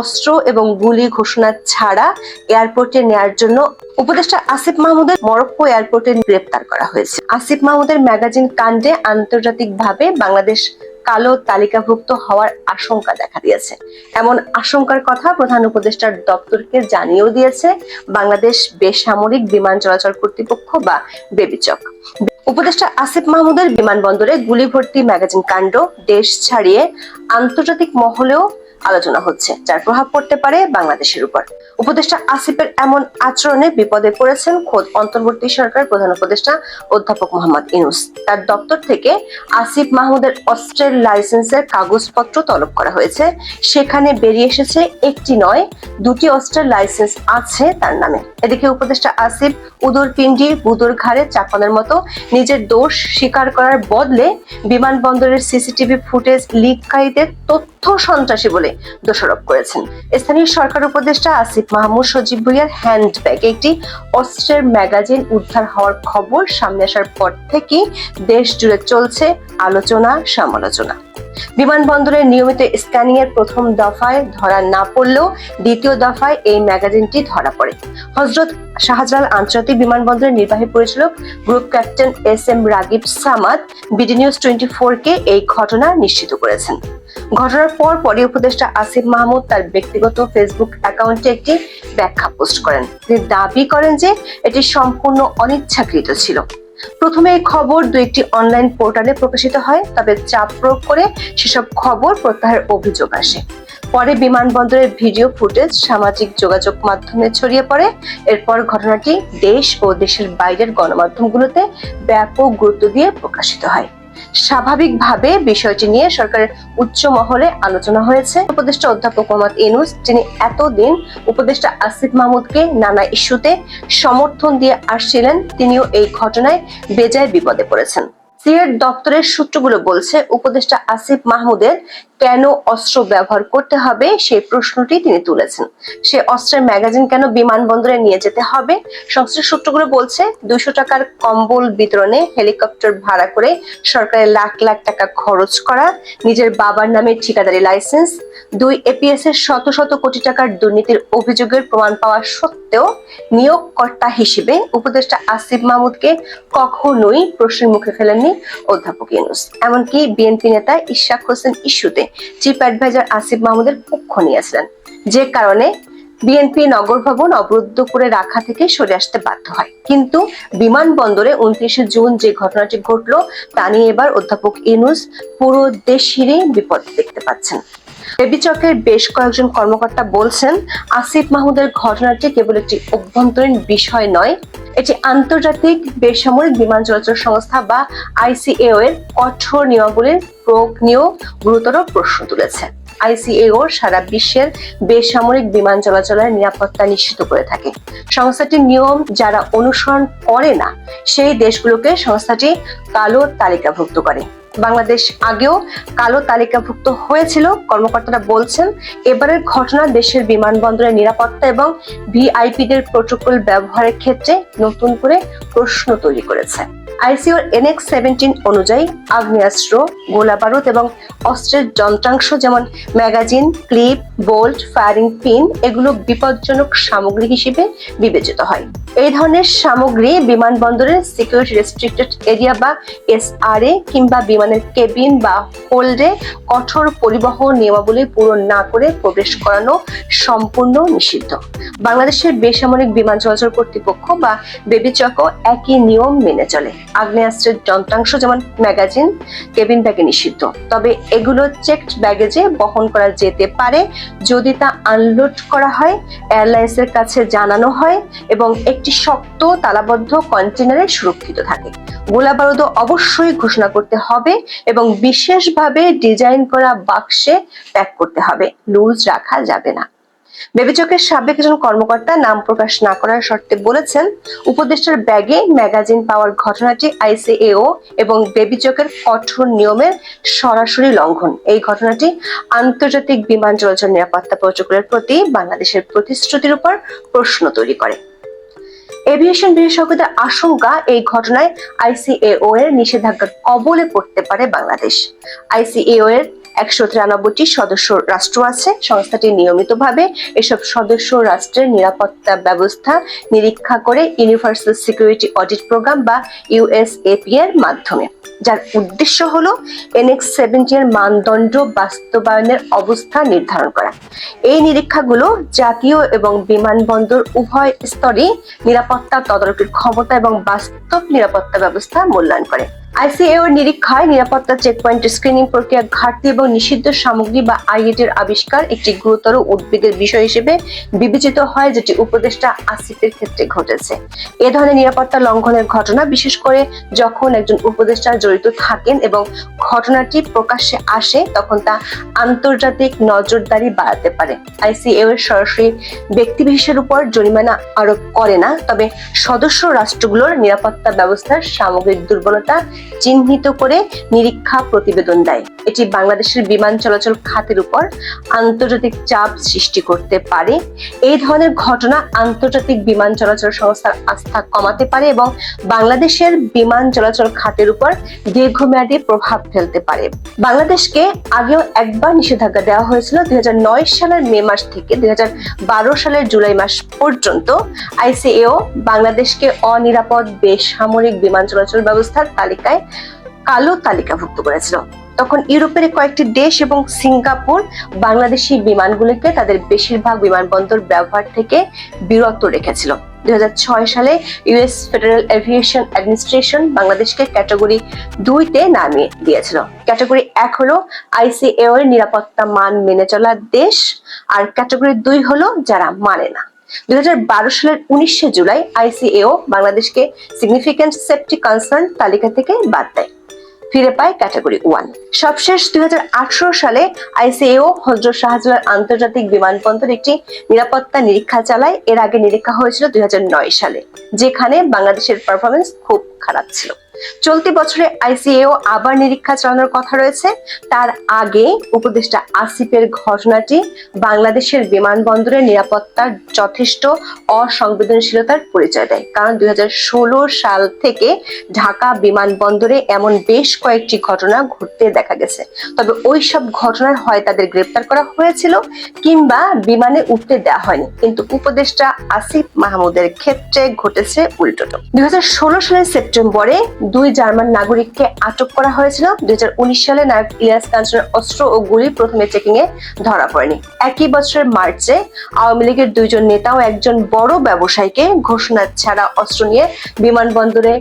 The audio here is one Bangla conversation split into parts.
অস্ত্র এবং গুলি ঘোষণা ছাড়া এয়ারপোর্টে নেয়ার জন্য উপদেষ্টা আসিফ মাহমুদের মরক্কো এয়ারপোর্টে গ্রেপ্তার করা হয়েছে। আসিফ মাহমুদের ম্যাগাজিন কাণ্ডে আন্তর্জাতিকভাবে বাংলাদেশ কালো তালিকাভুক্ত হওয়ার আশঙ্কা দেখা দিয়েছে। এমন আশঙ্কার কথা প্রধান উপদেষ্টার দপ্তরকে জানিয়েও দিয়েছে বাংলাদেশ বেসামরিক বিমান চলাচল কর্তৃপক্ষ বা বেবিচক। উপদেষ্টা আসিফ মাহমুদের বিমানবন্দরে গুলি ভর্তি ম্যাগাজিন কাণ্ড, দেশ ছাড়িয়ে আন্তর্জাতিক মহলেও আলোচনা হচ্ছে, যার প্রভাব পড়তে পারে বাংলাদেশের উপর। উপদেষ্টা আসিফের এমন আচরণে বিপদে পড়েছেন খোদ অন্তর্বর্তী সরকার প্রধান উপদেষ্টা অধ্যাপক মোহাম্মদ ইনুস তার দপ্তর থেকে আসিফ মাহমুদের অস্ত্রের লাইসেন্সের কাগজপত্র তলব করা হয়েছে। সেখানে বেরিয়ে এসেছে একটি নয়, দুটি অস্ত্রের লাইসেন্স আছে তার নামে। এদিকে উপদেষ্টা আসিফ উদর পিণ্ডি বুদর ঘাড়ে চাপানোর মতো নিজের দোষ স্বীকার করার বদলে বিমানবন্দরের সিসিটিভি ফুটেজ লিককারীদের তথ্য সন্ত্রাসী বলে দোষারোপ করেছেন। স্থানীয় সরকার উপদেষ্টা আসিফ মাহমুদ সজীব ভুইয়ার হ্যান্ডব্যাগে একটি অস্ত্রের ম্যাগাজিন উদ্ধার হওয়ার খবর সামনে আসার পর থেকেই দেশ জুড়ে চলছে আলোচনা, সমালোচনা। বিমানবন্দরে নিয়মিত স্ক্যানিং এর প্রথম দফায় ধরা না পড়লেও দ্বিতীয় দফায় এই ম্যাগাজিনটি ধরা পড়ে। হজরত শাহজালাল আন্তর্জাতিক বিমানবন্দরের নির্বাহী পরিচালক group captain S M Ragib Samad BD news twenty four কে এই ঘটনা নিশ্চিত করেছেন। ঘটনার পর পরই উপদেষ্টা আসিফ মাহমুদ তার ব্যক্তিগত ফেসবুক অ্যাকাউন্টে একটি ব্যাখ্যা পোস্ট করেন। তিনি দাবি করেন যে এটি সম্পূর্ণ অনিচ্ছাকৃত ছিল। প্রথমে এই খবর দু একটি অনলাইন পোর্টালে প্রকাশিত হয়, তবে চাপ প্রয়োগ করে সেসব খবর প্রত্যাহারের অভিযোগ আসে। পরে বিমানবন্দরের ভিডিও ফুটেজ, সামাজিক যোগাযোগ মাধ্যমে ছড়িয়ে পড়ে। এরপর ঘটনাটি দেশ ও দেশের বাইরের গণমাধ্যমগুলোতে ব্যাপক গুরুত্ব দিয়ে প্রকাশিত হয়। স্বাভাবিকভাবে বিষয়টি নিয়ে সরকারের উচ্চ মহলে আলোচনা হয়েছে। উপদেষ্টা অধ্যাপক মোহাম্মদ ইনুস যিনি এতদিন উপদেষ্টা আসিফ মাহমুদকে নানা ইস্যুতে সমর্থন দিয়ে আসছিলেন, তিনিও এই ঘটনায় বেজায় বিপদে পড়েছেন। সিএর দপ্তরের সূত্রগুলো বলছে, উপদেষ্টা আসিফ মাহমুদের কেন অস্ত্র ব্যবহার করতে হবে সেই প্রশ্নটি তিনি তুলেছেন। সে অস্ত্রের ম্যাগাজিন কেন বিমানবন্দরে নিয়ে যেতে হবে? সংশ্লিষ্ট সূত্রগুলো বলছে দুশো টাকার কম্বল বিতরণে হেলিকপ্টার ভাড়া করে সরকারের লাখ লাখ টাকা খরচ করা, নিজের বাবার নামে ঠিকাদারি লাইসেন্স, দুই এপিএস এর শত শত কোটি টাকার দুর্নীতির অভিযোগের প্রমাণ পাওয়া সত্ত্বেও নিয়োগকর্তা হিসেবে উপদেষ্টা আসিফ মাহমুদকে কখনোই প্রশ্নের মুখে ফেলেননি অধ্যাপক ইউনুস। এমনকি বিএনপি নেতা ইশাক হোসেন ইস্যুতে চিফ অ্যাডভাইজার আসিফ মাহমুদের পক্ষ নিয়েছিলেন। যে কারণে বিএনপি নগর ভবন অবরুদ্ধ করে রাখা থেকে সরে আসতে বাধ্য হয়। কিন্তু বিমানবন্দরে উনত্রিশে জুন যে ঘটনাটি ঘটল, তা নিয়ে এবার অধ্যাপক ইনুস পুরো দেশেরই বিপদ দেখতে পাচ্ছেন। বেবিচকের বেশ কয়েকজন কর্মকর্তা বলছেন, আসিফ মাহমুদের ঘটনাটি কেবল একটি অভ্যন্তরীণ বিষয় নয়, এটি আন্তর্জাতিক বেসামরিক বিমান চলাচল সংস্থা বা আইসিএও এর কঠোর নিয়মাবলীর প্রয়োগ নিয়েও গুরুতর প্রশ্ন তুলেছে। আইসিএও সারা বিশ্বের বেসামরিক বিমান চলাচলের নিরাপত্তা নিশ্চিত করে থাকে। সংস্থাটির নিয়ম যারা অনুসরণ করে না, সেই দেশগুলোকে সংস্থাটি কালো তালিকাভুক্ত করে। বাংলাদেশ আগেও কালো তালিকাভুক্ত হয়েছিল, কর্মকর্তারা বলছেন এবারের ঘটনা দেশের বিমানবন্দরের নিরাপত্তা এবং ভিআইপিদের প্রোটোকল ব্যবহারের ক্ষেত্রে নতুন করে প্রশ্ন তৈরি করেছে। আইসিওর এনএক্স সেভেন্টিন অনুযায়ী আগ্নেয়াস্ত্র গোলা বারুদ এবং অস্ত্রের যন্ত্রাংশ যেমন magazine, clip, bolt, firing pin, এগুলো বিপজ্জনক সামগ্রী হিসেবে বিবেচিত হয়। এই ধরনের সামগ্রী বিমানবন্দরের সিকিউরিটি রেস্ট্রিক্টেড এরিয়া বা এসআরএ কিংবা বিমানের কেবিন বা হোল্ডে কঠোর পরিবহন নিয়মাবলী পূরণ না করে প্রবেশ করানো সম্পূর্ণ নিষিদ্ধ। বাংলাদেশের বেসামরিক বিমান চলাচল কর্তৃপক্ষ বা বেবিচকও একই নিয়ম মেনে চলে। আগ্নেয়াস্ত্রের যন্ত্রাংশ যেমন ম্যাগাজিন, কেবিন ব্যাগে নিষিদ্ধ। তবে এগুলো চেকড ব্যাগেজে বহন করা যেতে পারে যদি তা আনলোড করা হয়, এয়ারলাইন্সের কাছে জানানো হয় এবং একটি শক্ত তালাবদ্ধ কন্টেনারে সুরক্ষিত থাকে। গোলা বারুদ অবশ্যই ঘোষণা করতে হবে এবং বিশেষভাবে ডিজাইন করা বাক্সে প্যাক করতে হবে। লুজ রাখা যাবে না। বেবিচকের সাবেক একজন কর্মকর্তা নাম প্রকাশ না করার শর্তে বলেছেন, উপদেষ্টার ব্যাগে ম্যাগাজিন পাওয়ার ঘটনাটি আইসিএও এবং বেবিচকের কঠোর নিয়মের সরাসরি লঙ্ঘন। এই ঘটনাটি আন্তর্জাতিক বিমান চলাচল নিরাপত্তা প্রটোকলের প্রতি বাংলাদেশের প্রতিশ্রুতির উপর প্রশ্ন তৈরি করে। এভিয়েশন বিশেষজ্ঞদের আশঙ্কা, এই ঘটনায় আইসিএও এর নিষেধাজ্ঞার কবলে পড়তে পারে বাংলাদেশ। আইসিএও এর একশো তিরানব্বইটি সদস্য রাষ্ট্র আছে। সংস্থাটি নিয়মিতভাবে এসব সদস্য রাষ্ট্রের নিরাপত্তা ব্যবস্থা নিরীক্ষা করে ইউনিভার্সাল সিকিউরিটি অডিট প্রোগ্রাম বা ইউএসএপি এর মাধ্যমে। যার উদ্দেশ্য হলো এনএক্স সেভেন্টি এর মানদণ্ড বাস্তবায়নের অবস্থা নির্ধারণ করা। এই নিরীক্ষাগুলো জাতীয় এবং বিমানবন্দর উভয় স্তরে নিরাপত্তা তদারকির ক্ষমতা এবং বাস্তব নিরাপত্তা ব্যবস্থা মূল্যায়ন করে। আইসিএও নিরীক্ষায় নিরাপত্তা চেকপয়েন্ট স্ক্রিনিং প্রক্রিয়া ঘাটতি এবং নিষিদ্ধ সামগ্রী বা আইএটির আবিষ্কার একটি গুরুতর উদ্বেগের বিষয় হিসেবে বিবেচিত হয়, যেটি উপদেষ্টা আসিফের ক্ষেত্রে ঘটেছে। এ ধরনের নিরাপত্তা লঙ্ঘনের ঘটনা, বিশেষ করে যখন একজন উপদেষ্টা জড়িত থাকেন এবং ঘটনাটি প্রকাশ্যে আসে, তখন তা আন্তর্জাতিক নজরদারি বাড়াতে পারে। আইসিএও এর সরাসরি ব্যক্তিবিশেষের উপর জরিমানা আরোপ করে না, তবে সদস্য রাষ্ট্রগুলোর নিরাপত্তা ব্যবস্থার সামগ্রিক দুর্বলতা চিহ্নিত করে নিরীক্ষা প্রতিবেদন দেয়। এটি বাংলাদেশের বিমান চলাচল খাতের উপর আন্তর্জাতিক চাপ সৃষ্টি করতে পারে। এই ধরনের ঘটনা আন্তর্জাতিক বিমান চলাচল সংস্থার আস্থা কমাতে পারে এবং বাংলাদেশের বিমান চলাচল খাতের উপর দীর্ঘমেয়াদী প্রভাব ফেলতে পারে। বাংলাদেশকে আগেও একবার নিষেধাজ্ঞা দেওয়া হয়েছিল দুই নয় সালের মে মাস থেকে দুই হাজার বারো সালের জুলাই মাস পর্যন্ত। আইসিএও বাংলাদেশকে অনিরাপদ বেসামরিক বিমান চলাচল ব্যবস্থার তালিকায় কালো তালিকাভুক্ত করেছিল। তখন ইউরোপের কয়েকটি দেশ এবং সিঙ্গাপুর বাংলাদেশি বিমানগুলোকে তাদের বেশিরভাগ বিমানবন্দর ব্যবহার থেকে বিরত রেখেছিল। দুই হাজার ছয় সালে ইউএস ফেডারেল এভিয়েশন অ্যাডমিনিস্ট্রেশন বাংলাদেশকে ক্যাটাগরি দুইতে নামিয়ে দিয়েছিল। ক্যাটাগরি এক হলো আইসিএও এর নিরাপত্তা মান মেনে চলা দেশ আর ক্যাটাগরি দুই হলো যারা মানে না। দুই হাজার বারো সালের উনিশে জুলাই আইসিএও বাংলাদেশকে সিগনিফিকেন্ট সেফটি কনসার্ন তালিকা থেকে বাদ দেয়। ফিরে পায় ক্যাটাগরি ওয়ান। সবশেষ দুই হাজার আঠারো সালে আইসিএও হজরত শাহজালাল আন্তর্জাতিক বিমানবন্দর একটি নিরাপত্তা নিরীক্ষা চালায়। এর আগে নিরীক্ষা হয়েছিল দুই হাজার নয় সালে, যেখানে বাংলাদেশের পারফরমেন্স খুব খারাপ ছিল। চলতি বছরে আইসিএও আবার নিরীক্ষা চালানোর কথা রয়েছে। তার আগে উপদেষ্টা আসিফের ঘটনাটি বাংলাদেশের বিমানবন্দরের নিরাপত্তার যথেষ্ট অসংবেদনশীলতার পরিচয় দেয়। কারণ দুই সাল থেকে ঢাকা বিমানবন্দরে এমন বেশ কয়েকটি ঘটনা ঘটতে দেখা গেছে। তবে ওই সব ঘটনার হয় তাদের গ্রেপ্তার করা হয়েছিল কিংবা বিমানে উঠতে দেওয়া হয়নি। কিন্তু উপদেষ্টা আসিফ মাহমুদের ক্ষেত্রে ঘটেছে উল্টোটো। দুই সালের সেপ্টেম্বরে দুই জার্মান নাগরিককে আটক করা হয়েছিল। দুই হাজার উনিশ সালে নায়ক ইলিয়াস কাঞ্চনের অস্ত্র ও গুলি প্রথমে চেকিং এ ধরা পড়েনি। একই বছরের মার্চে আওয়ামী লীগের দুইজন নেতা ও একজন বড় ব্যবসায়ীকে ঘোষণা ছাড়া অস্ত্র নিয়ে বিমানবন্দরে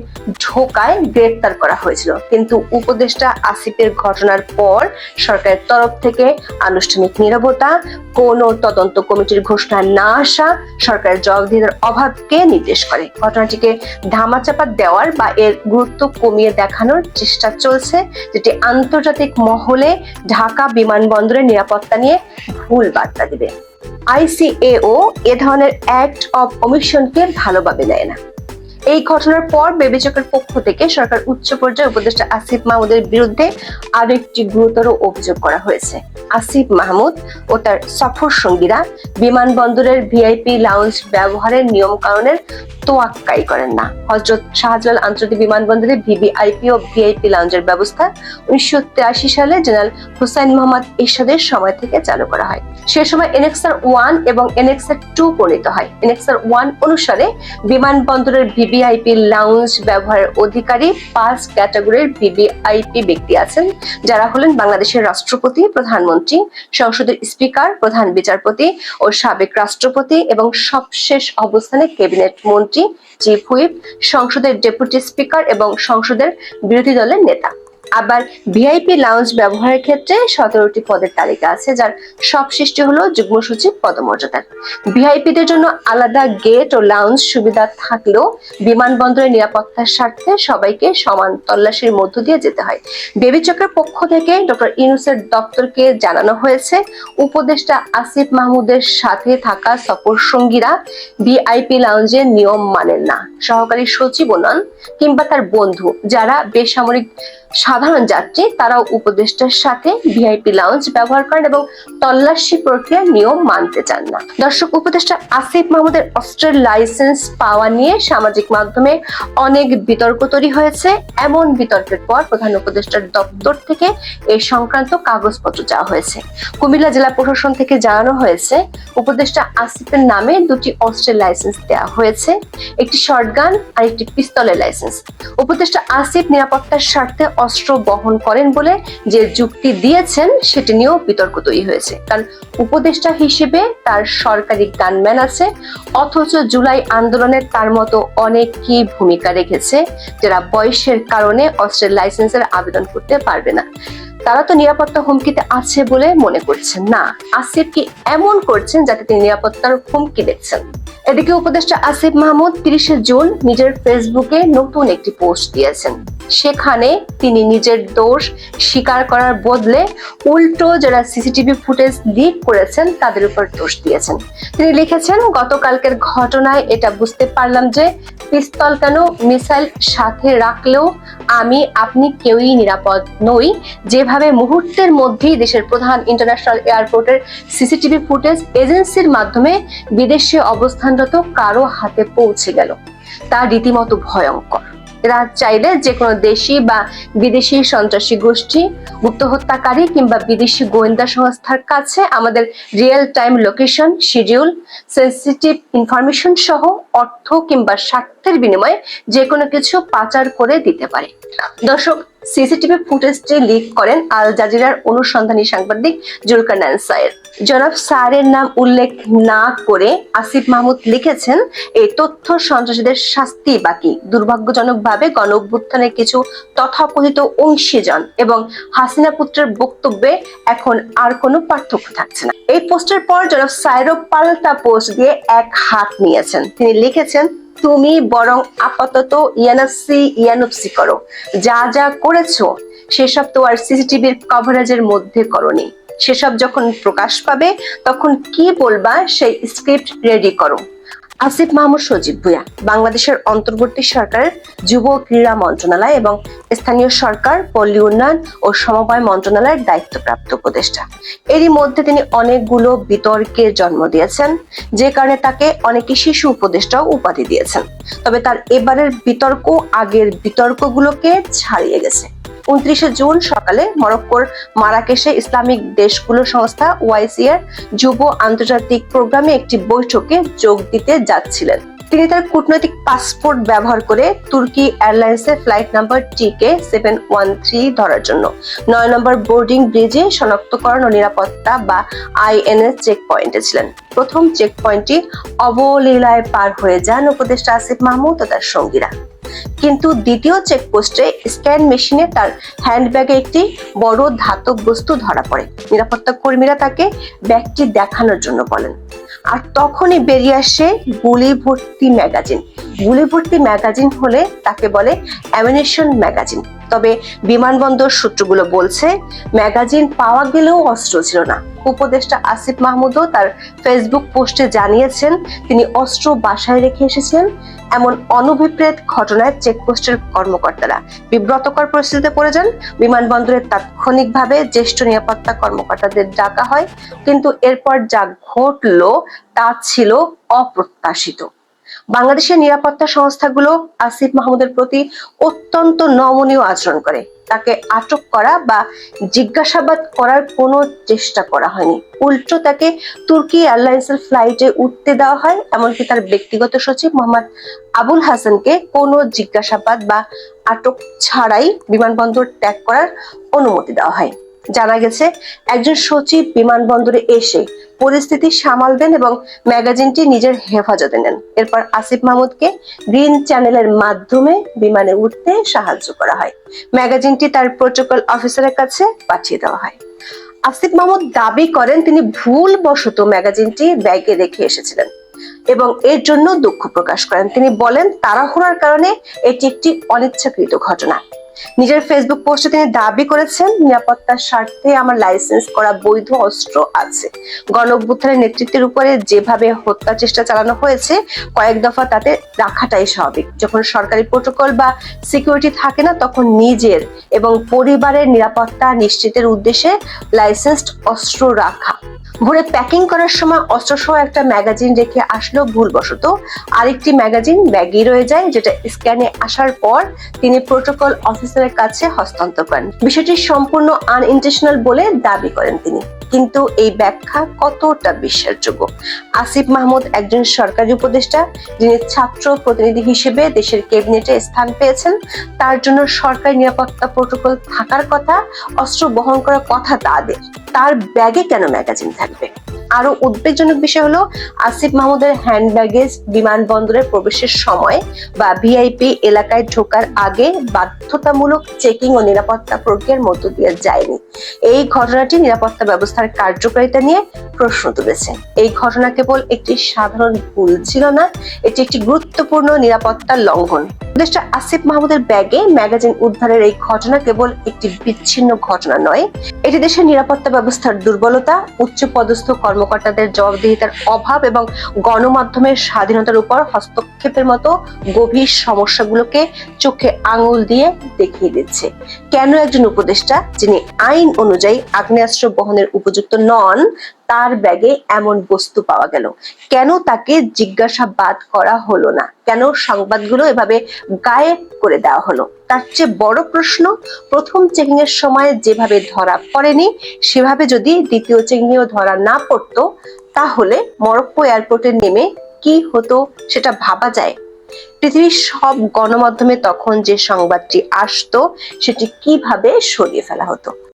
ঢোকায় গ্রেপ্তার করা হয়েছিল। কিন্তু উপদেষ্টা আসিফের ঘটনার পর সরকারের তরফ থেকে আনুষ্ঠানিক নিরবতা, কোনো তদন্ত কমিটির ঘোষণা না আসা, সরকারের জবাবদিহিতার অভাবকে নির্দেশ করে। ঘটনাটিকে ধামাচাপা দেওয়ার বা এর গুরুত্ব কমিয়ে দেখানোর চেষ্টা চলছে, যেটি আন্তর্জাতিক মহলে ঢাকা বিমানবন্দরের নিরাপত্তা নিয়ে ভুল বার্তা দেবে। আইসিএও এ ধরনের অ্যাক্ট অব অমিশনকে ভালোভাবে নেয় না। এই ঘটনার পর বিবেচকের পক্ষ থেকে সরকার উচ্চ পর্যায়ে উপদেষ্টা আসিফ মাহমুদের বিরুদ্ধে আরও একটি গুরুতর অভিযোগ করা হয়েছে। আসিফ মাহমুদ ও তার সফর সঙ্গীরা বিমানবন্দরের ভিআইপি লাউঞ্জ ব্যবহারের নিয়ম কানুনের তোয়াক্কাই করেন না। হজরত শাহজালাল আন্তর্জাতিক বিমানবন্দরে ভিভিআইপি ও ভিআইপি লাউঞ্জের ব্যবস্থা উনিশশো তিরাশি সালে জেনারেল হুসাইন মোহাম্মদ ইরশাদের সময় থেকে চালু করা হয়। সে সময় এনএক্সার ওয়ান এবং এনএক্সার টু প্রণীত হয়। এনএক্সার ওয়ান অনুসারে বিমানবন্দরের ভিভিআইপি লাউঞ্জ ব্যবহারের অধিকারী পাঁচ ক্যাটাগরির ভিভিআইপি ব্যক্তি আছেন, যারা হলেন বাংলাদেশের রাষ্ট্রপতি, প্রধানমন্ত্রী, সংসদের স্পিকার প্রধান বিচারপতি ও সাবেক রাষ্ট্রপতি এবং সবশেষ অবস্থানে ক্যাবিনেট মন্ত্রী চিফ হুইপ সংসদের ডেপুটি স্পিকার এবং সংসদের বিরোধী দলের নেতা। আবার ভিআইপি লাউঞ্জ ব্যবহারের ক্ষেত্রে সতেরোটি পদের তালিকা আছে, যার সব সৃষ্টি হলো যুগ্ম সচিব পদমর্যাদার ভিআইপিদের জন্য আলাদা গেট ও লাউঞ্জ সুবিধা থাকলেও বিমানবন্দরের নিরাপত্তার স্বার্থে সবাইকে সমান তল্লাশির মধ্য দিয়ে যেতে হয়। বেবি চক্রের পক্ষ থেকে ডক্টর ইউনুসের দপ্তরকে জানানো হয়েছে, উপদেষ্টা আসিফ মাহমুদের সাথে থাকা সফর সঙ্গীরা ভিআইপি লাউঞ্জের নিয়ম মানেন না। সহকারী সচিব নন, কিংবা তার বন্ধু, যারা বেসামরিক সাধারণ যাত্রী, তারাও উপদেষ্টার সাথে ভিআইপি লাউঞ্জ ব্যবহার করেন এবং তল্লাশি প্রক্রিয়ার নিয়ম মানতে চান না। দর্শক, উপদেষ্টা আসিফ মাহমুদের অস্ত্রের লাইসেন্স পাওয়া নিয়ে সামাজিক মাধ্যমে অনেক বিতর্ক তৈরি হয়েছে। এমন বিতর্কের পর প্রধান উপদেষ্টার দপ্তর থেকে এই সংক্রান্ত কাগজপত্র চাওয়া হয়েছে। কুমিল্লা জেলা প্রশাসন থেকে জানানো হয়েছে, উপদেষ্টা আসিফের নামে দুটি অস্ত্রের লাইসেন্স দেওয়া হয়েছে, একটি শর্টগান আর একটি পিস্তলের লাইসেন্স উপদেষ্টা আসিফ নিরাপত্তার স্বার্থে অস্ত্র বহন করেন বলে যে যুক্তি দিয়েছেন, সেটি নিয়েও বিতর্ক তৈরি হয়েছে। কারণ উপদেষ্টা হিসেবে তার সরকারি গানম্যান আছে, অথচ জুলাই আন্দোলনে তার মতো অনেকই ভূমিকা রেখেছে, যারা বয়সের কারণে অস্ত্রের লাইসেন্সের আবেদন করতে পারবে না। তারা তো নিরাপত্তা হুমকিতে আছে বলে মনে করছেন না। আসিফ কি এমন করছেন যাতে তিনি নিরাপত্তার হুমকি দেখছেন এদিকে উপদেষ্টা আসিফ মাহমুদ তিরিশে জুন নিজের ফেসবুকে নতুন একটি পোস্ট দিয়েছেন। সেখানে তিনি নিজের দোষ স্বীকার করার বদলে উল্টো যারা সিসিটিভি ফুটেজ লিক করেছেন তাদের উপর দোষ দিয়েছেন। তিনি লিখেছেন, গতকালকের ঘটনায় এটা বুঝতে পারলাম যে পিস্তল কেন মিসাইল সাথে রাখলেও আমি, আপনি কেউই নিরাপদ নই। যেভাবে মুহূর্তের মধ্যেই দেশের প্রধান ইন্টারন্যাশনাল এয়ারপোর্টের সিসিটিভি ফুটেজ এজেন্সির মাধ্যমে বিদেশে অবস্থানরত কারও হাতে পৌঁছে গেল, তা রীতিমতো ভয়ঙ্কর। এরা চাইলে যে কোনো দেশি বা বিদেশি সন্ত্রাসী গোষ্ঠী গুপ্ত হত্যাকারী কিংবা বিদেশি গোয়েন্দা সংস্থার কাছে আমাদের real time location schedule sensitive information সহ অর্থ কিংবা স্বার্থের বিনিময়ে যে কোনো কিছু পাচার করে দিতে পারে। দর্শক সিসিটিভি ফুটেজটি লিক করেন আল জাজিরার অনুসন্ধানী সাংবাদিক জুলকানান সায়ের। জনাব সায়ের নাম উল্লেখ না করে আসিফ মাহমুদ লিখেছেন, এই তথ্য সন্ত্রাসীদের শাস্তি বাকি। দুর্ভাগ্যজনকভাবে গণ কিছু তথাকথিত অংশীজন এবং হাসিনা পুত্রের বক্তব্যে এখন আর কোনো পার্থক্য থাকছে না। এই পোস্টের পর জনাব সায়েরও পাল্টা পোস্ট দিয়ে এক হাত নিয়েছেন। তিনি লিখেছেন তুমি বরং আপাতত ইয়ানাসি, ইয়ানুপসি করো। যা যা করেছ, সেসব তো আর সিসিটিভির কভারেজের মধ্যে করনি। সেসব যখন প্রকাশ পাবে, তখন কি বলবা, সেই স্ক্রিপ্ট রেডি করো। আসিফ মাহমুদ সজীব ভুয়া বাংলাদেশের অন্তর্বর্তী সরকারের যুব ক্রীড়া মন্ত্রণালয় এবং স্থানীয় সরকার, পল্লী উন্নয়ন ও সমবায় মন্ত্রণালয়ের দায়িত্বপ্রাপ্ত উপদেষ্টা। এরই মধ্যে তিনি অনেকগুলো বিতর্কের জন্ম দিয়েছেন, যে কারণে তাকে অনেকে শিশু উপদেষ্টাও উপাধি দিয়েছেন। তবে তার এবারের বিতর্ক আগের বিতর্কগুলোকে ছাড়িয়ে গেছে। উনত্রিশে জুন সকালে মরক্কোর মারাকেশে ইসলামিক দেশগুলো সংস্থা ওয়াইসি এর যুব আন্তর্জাতিক প্রোগ্রামে একটি বৈঠকে যোগ দিতে যাচ্ছিলেন। তিনি তার কূটনৈতিক পাসপোর্ট ব্যবহার করে তুর্কি এয়ারলাইন্সের flight number T K seven one three ধরার জন্য নয় নম্বর বোর্ডিং ব্রিজে শনাক্তকরণ ও নিরাপত্তা বা আইএনএস চেক পয়েন্টে ছিলেন। প্রথম চেক পয়েন্টটি অবলীলায় পার হয়ে যান উপদেষ্টা আসিফ মাহমুদ ও তার সঙ্গীরা। কিন্তু দ্বিতীয় চেকপোস্টে স্ক্যান মেশিনে তার হ্যান্ডব্যাগে একটি বড় ধাতব বস্তু ধরা পড়ে। নিরাপত্তা কর্মীরা তাকে ব্যাগটি দেখানোর জন্য বলেন। আর তখনই বেরিয়ে আসে গুলি ভর্তি ম্যাগাজিন। গুলি ভর্তি ম্যাগাজিন হলে তাকে বলে অ্যামিনেশন ম্যাগাজিন। তবে বিমানবন্দর সূত্রগুলো বলছে, ম্যাগাজিন পাওয়া গেলেও অস্ত্র ছিল না। উপদেষ্টা আসিফ মাহমুদও তার ফেসবুক পোস্টে জানিয়েছেন, তিনি অস্ত্র বাসায় রেখে এসেছেন। এমন অনভিপ্রেত ঘটনায় চেকপোস্টের কর্মকর্তারা। বিব্রতকর পরিস্থিতিতে পড়ে যান। বিমানবন্দরে তাৎক্ষণিকভাবে জ্যেষ্ঠ নিরাপত্তা কর্মকর্তাদের ডাকা হয়। কিন্তু এরপর যা ঘটল, তা ছিল অপ্রত্যাশিত। বাংলাদেশের নিরাপত্তা সংস্থাগুলো আসিফ মাহমুদের প্রতি অত্যন্ত নমনীয় আচরণ করে। তাকে আটক করা বা জিজ্ঞাসাবাদ করার কোনো চেষ্টা করা হয়নি। উল্টো তাকে তুর্কি এয়ারলাইন্সের ফ্লাইটে উঠতে দেওয়া হয়, এমনকি তার ব্যক্তিগত সচিব মোহাম্মদ আবুল হাসানকে কোনো জিজ্ঞাসাবাদ বা আটক ছাড়াই বিমানবন্দর ত্যাগ করার অনুমতি দেওয়া হয়। জানা গেছে, একজন সচিব বিমানবন্দরে এসে পরিস্থিতি সামাল দেন এবং ম্যাগাজিনটি নিজের হেফাজতে নেন। এরপর আসিফ মাহমুদকে গ্রিন চ্যানেলের মাধ্যমে বিমানে উঠতে সাহায্য করা হয়। ম্যাগাজিনটি তার প্রোটোকল অফিসারের কাছে পাঠিয়ে দেওয়া হয়। আসিফ মাহমুদ দাবি করেন, তিনি ভুলবশত ম্যাগাজিনটি ব্যাগে রেখে এসেছিলেন এবং এর জন্য দুঃখ প্রকাশ করেন। তিনি বলেন, তাড়াহুড়ার কারণে এটি একটি অনিচ্ছাকৃত ঘটনা। নিজের ফেসবুক পোস্টে তিনি দাবি করেছেন, নিরাপত্তার স্বার্থে আমার লাইসেন্স করা বৈধ অস্ত্র আছে। গণ অভ্যুত্থানের নেতৃত্বের উপরে যেভাবে হত্যা চেষ্টা চালানো হয়েছে, কয়েক দফা তাতে রাখাটাই স্বাভাবিক। যখন সরকারি প্রোটোকল বা সিকিউরিটি থাকে না, তখন নিজের এবং পরিবারের নিরাপত্তা নিশ্চিতের উদ্দেশ্যে লাইসেন্সড অস্ত্র রাখা। ভোরে প্যাকিং করার সময় অস্ত্রসহ একটা ম্যাগাজিন রেখে আসলো ভুলবশত। আরেকটি ম্যাগাজিন ব্যাগই রয়ে যায়, যেটা স্ক্যানে আসার পর তিনি প্রোটোকল অফিসারের কাছে হস্তান্তর করেন। বিষয়টি সম্পূর্ণ আনইন্টেনশনাল বলে দাবি করেন তিনি। কিন্তু এই ব্যাখ্যা কতটা বিশ্বাসযোগ্য? আসিফ মাহমুদ একজন সরকারি উপদেষ্টা, যিনি ছাত্র প্রতিনিধি হিসেবে দেশের ক্যাবিনেটে স্থান পেয়েছেন। তার জন্য সরকারি নিরাপত্তা প্রোটোকল থাকার কথা, অস্ত্র বহন করার কথা তাদের তার ব্যাগে কেন ম্যাগাজিন থাকবে? আরও উদ্বেগজনক বিষয় হলো, আসিফ মাহমুদের হ্যান্ড ব্যাগেজ বিমানবন্দরে প্রবেশের সময় বা ভিআইপি এলাকায় ঢোকার আগে বাধ্যতামূলক চেকিং ও নিরাপত্তা প্রক্রিয়ার মধ্য দিয়ে যায়নি। এই ঘটনাটি নিরাপত্তা ব্যবস্থার কার্যকারিতা নিয়ে প্রশ্ন তুলেছে। এই ঘটনা কেবল একটি সাধারণ ভুল ছিল না, এটি একটি গুরুত্বপূর্ণ নিরাপত্তা লঙ্ঘন। উপদেষ্টা আসিফ মাহমুদের ব্যাগে ম্যাগাজিন উদ্ধারের এই ঘটনা কেবল একটি বিচ্ছিন্ন ঘটনা নয়, এটি দেশের নিরাপত্তা ব্যবস্থার দুর্বলতা উচ্চ পদস্থ কর্মকর্তাদের জবাবদিহিতার অভাব এবং গণমাধ্যমের স্বাধীনতার উপর হস্তক্ষেপের মতো গভীর সমস্যাগুলোকে চোখে আঙুল দিয়ে দেখিয়ে দিচ্ছে। কেন একজন উপদেষ্টা, যিনি আইন অনুযায়ী আগ্নেয়াস্ত্র বহনের উপযুক্ত নন, তার ব্যাগে এমন বস্তু পাওয়া গেল। কেন তাকে জিজ্ঞাসাবাদ করা হলো না? কেন সংবাদগুলো এভাবে গায়েব করে দেওয়া হলো? তার চেয়ে বড় প্রশ্ন, প্রথম চেকিং এর সময় যেভাবে ধরা পড়েনি, সেভাবে যদি দ্বিতীয় চেকিং এও ধরা না পড়তো, তাহলে মরক্কো এয়ারপোর্টে নেমে কি হতো সেটা ভাবা যায়। পৃথিবীর সব গণমাধ্যমে তখন যে সংবাদটি আসতো, সেটি কীভাবে সরিয়ে ফেলা হতো?